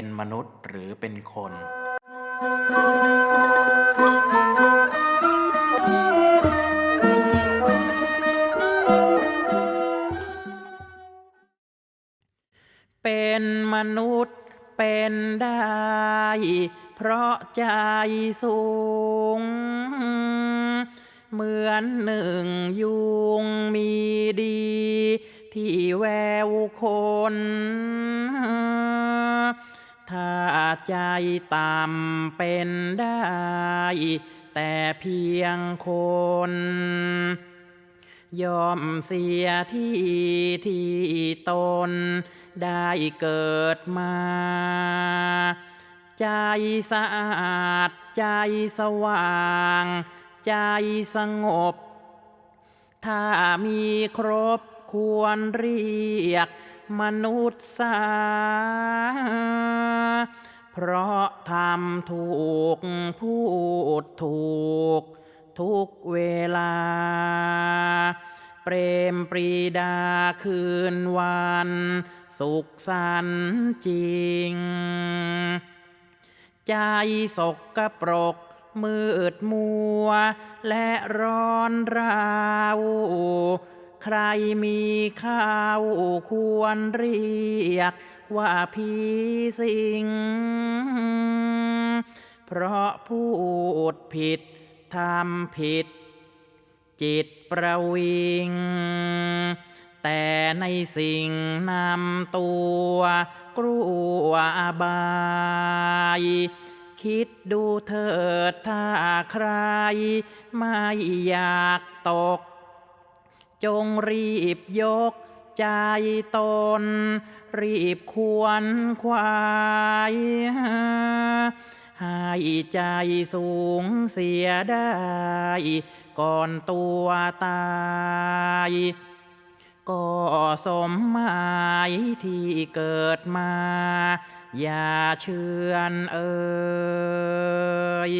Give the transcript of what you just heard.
เป็นมนุษย์หรือเป็นคน เป็นมนุษย์เป็นได้ เพราะใจสูง เหมือนหนึ่งยุงมีดี ที่แววคน ถ้าใจต่ำเป็นได้ แต่เพียงคน ยอมเสียที่ที่ตนได้เกิดมา ใจสะอาดใจสว่าง ใจสงบ ถ้ามีครบควรเรียกมนุษย์สา ราะทำถูกพูดถูก ทุกเวลา เปรมปรีดาคืนวัน สุขสันต์จริง ใจสกปรกมืดมัว และร้อนราว ใครมีข้าวควรเรียกว่าพีสิง เพราะพูดผิดทำผิด จิตประวิง แต่ในสิ่งนำตัวกลัวอบายคิดดูเถิดถ้าใครไม่อยากตก จงรีบยกใจตน รีบควรควายให้ใจสูงเสียได้ ก่อนตัวตายก็สมหมายที่เกิดมา อย่าเชื่อนเอ่ย